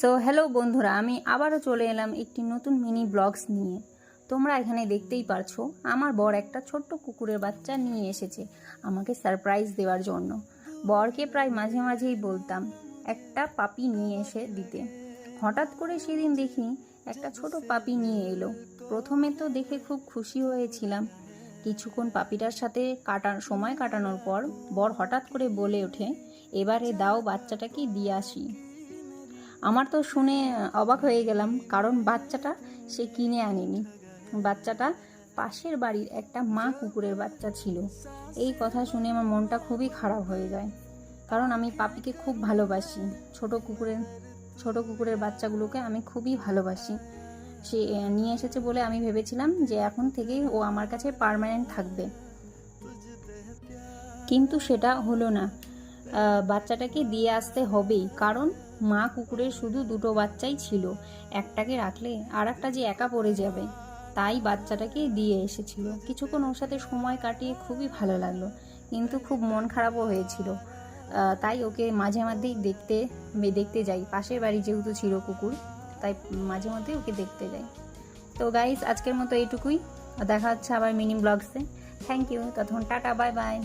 So hello বন্ধুরা, আমি আবারও চলে এলাম একটি নতুন মিনি ব্লগস নিয়ে। তোমরা এখানে দেখতেই পারছ, আমার বর একটা ছোট্ট কুকুরের বাচ্চা নিয়ে এসেছে আমাকে সারপ্রাইজ দেওয়ার জন্য। বরকে প্রায় মাঝে মাঝেই বলতাম, একটা পাপি নিয়ে এসে দিতে। হঠাৎ করে সেদিন দেখি একটা ছোট পাপি নিয়ে এলো। প্রথমে তো দেখে খুব খুশি হয়েছিলাম। কিছুক্ষণ পাপিটার সাথে কাটার সময় কাটানোর পর বর হঠাৎ করে বলে ওঠে, এবারে দাও বাচ্চাটাকে দিয়ে আসি। আমার তো শুনে অবাক হয়ে গেলাম, কারণ বাচ্চাটা সে কিনে আনেনি। বাচ্চাটা পাশের বাড়ির একটা মা কুকুরের বাচ্চা ছিল। এই কথা শুনে আমার মনটা খুবই খারাপ হয়ে যায়। কারণ আমি পাপিকে খুব ভালোবাসি। ছোট কুকুরের ছোট কুকুরের বাচ্চাগুলোকে আমি খুবই ভালোবাসি। সে নিয়ে এসেছে বলে আমি ভেবেছিলাম যে এখন থেকেই ও আমার কাছে পার্মানেন্ট থাকবে। কিন্তু সেটা হলো না। বাচ্চাটাকে দিয়ে আসতে হবেই। কারণ মা কুকুরের শুধু দুটো বাচ্চাই ছিল। একটাকে রাখলে আর একটা যে একা পড়ে যাবে, তাই বাচ্চাটাকে দিয়ে এসেছিল। কিছুক্ষণ ওর সাথে সময় কাটিয়ে খুবই ভালো লাগল, কিন্তু খুব মন খারাপও হয়েছিল। তাই ওকে মাঝে মাঝেই দেখতে দেখতে যাই। পাশের বাড়ি যেহেতু ছিল কুকুর, তাই মাঝে মধ্যেই ওকে দেখতে যাই। তো গাইস আজকের মতো এইটুকুই। দেখা হচ্ছে আবার মিনি ব্লগসে। থ্যাংক ইউ তখন টাটা বাই বাই